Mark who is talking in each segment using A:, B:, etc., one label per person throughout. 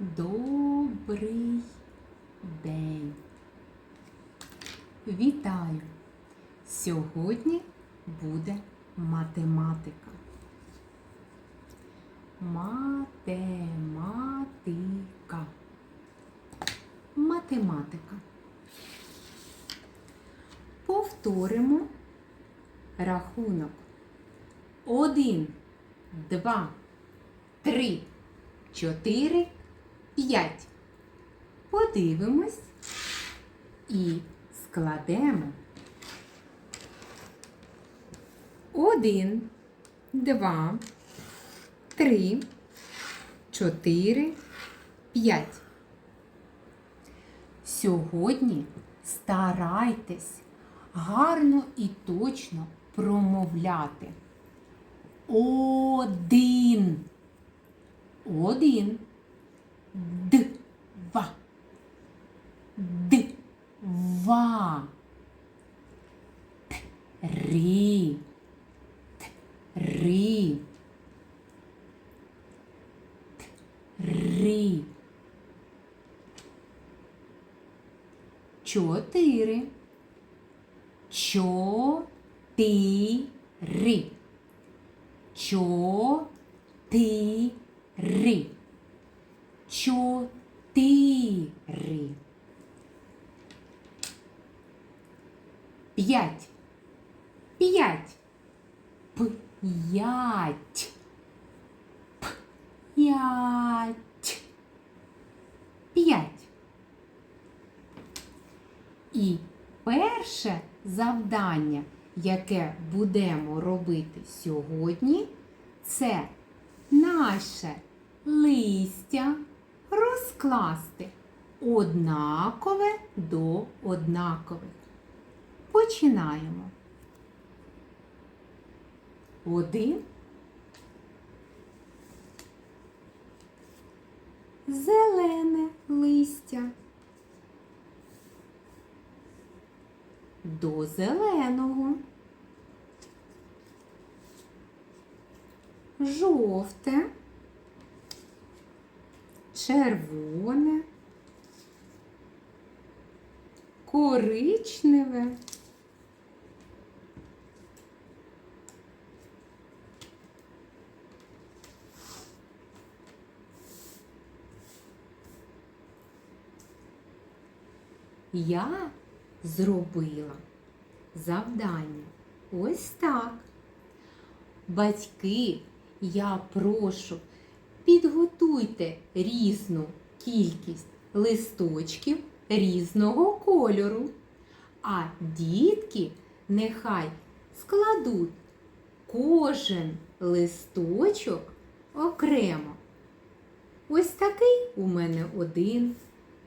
A: Добрий день. Вітаю! Сьогодні буде математика. Математика. Математика. Повторимо рахунок. Один, два, три, чотири, п'ять. Подивимось і складемо. Один, два, три, чотири, п'ять. Сьогодні старайтесь гарно і точно промовляти. Один. Один. Два. Два. Три. Три. Три. Чотири. Чотири. Чотири. Чотири. П'ять. П'ять. П'ять. П'ять. П'ять. І перше завдання, яке будемо робити сьогодні, це наше листя розкласти однакове до однакових. Починаємо. Один. Зелене листя. До зеленого. Жовте, червоне, коричневе. Я зробила завдання ось так. Батьки, я прошу, підготуйте різну кількість листочків різного кольору, а дітки нехай складуть кожен листочок окремо. Ось такий у мене один.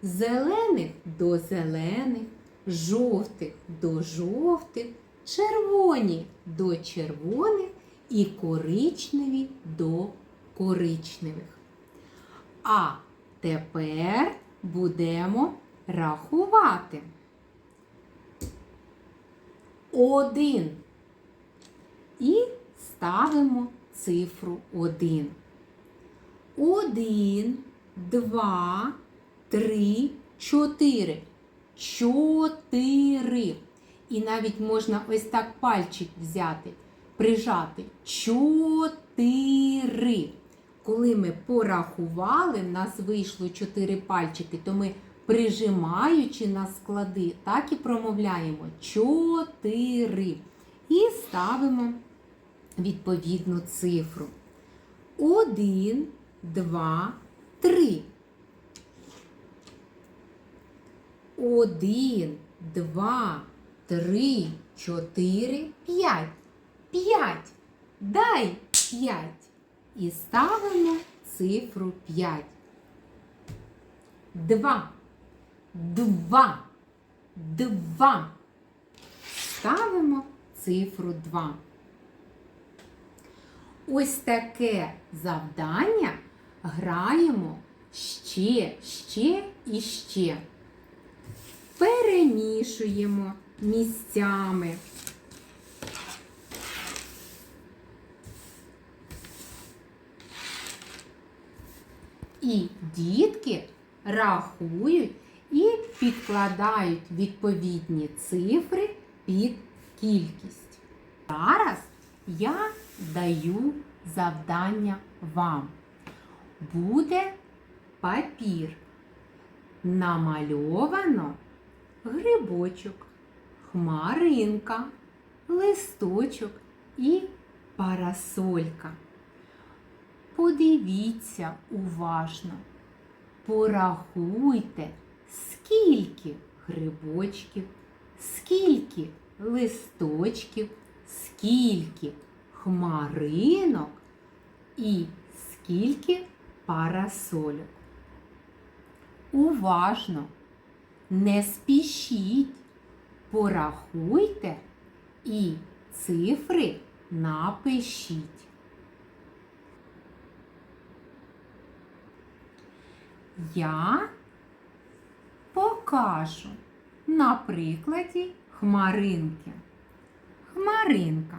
A: Зелених до зелених, жовтих до жовтих, червоні до червоних і коричневі до коричневих. А тепер будемо рахувати. Один. І ставимо цифру один. Один, два, три, чотири. Чотири. І навіть можна ось так пальчик взяти, прижати. Чотири. Коли ми порахували, в нас вийшло чотири пальчики, то ми, прижимаючи на склади, так і промовляємо чотири. І ставимо відповідну цифру. Один, два, три. Один, два, три, чотири, п'ять. П'ять. Дай п'ять. І ставимо цифру п'ять. Два. Два. Два. Ставимо цифру два. Ось таке завдання граємо ще, ще і ще перемішуємо місцями. І дітки рахують і підкладають відповідні цифри під кількість. Зараз я даю завдання вам. Буде папір. Намальовано грибочок, хмаринка, листочок і парасолька. Подивіться уважно, порахуйте, скільки грибочків, скільки листочків, скільки хмаринок і скільки парасольок. Уважно, не спішіть, порахуйте і цифри напишіть. Я покажу на прикладі хмаринки. Хмаринка.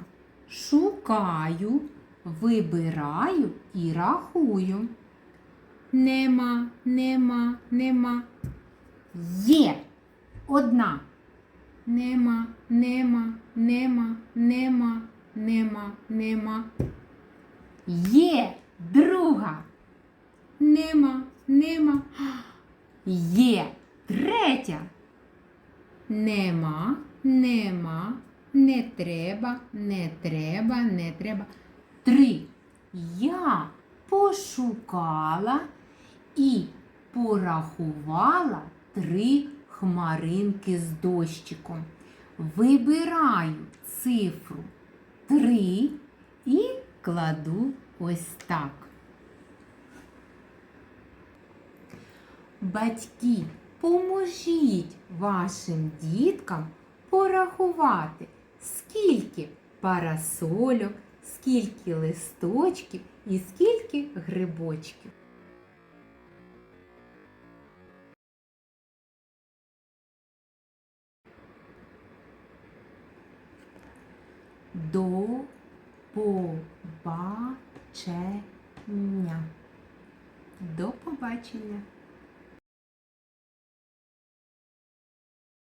A: Шукаю, вибираю і рахую. Нема, нема, нема. Є одна. Нема, нема, нема, нема, нема, нема. Є друга. Нема, нема. Є третя. Нема, нема, не треба, не треба, не треба. Три. Я пошукала і порахувала три хмаринки з дощиком. Вибираю цифру три і кладу ось так. Батьки, поможіть вашим діткам порахувати, скільки парасольок, скільки листочків і скільки грибочків. До побачення. До побачення.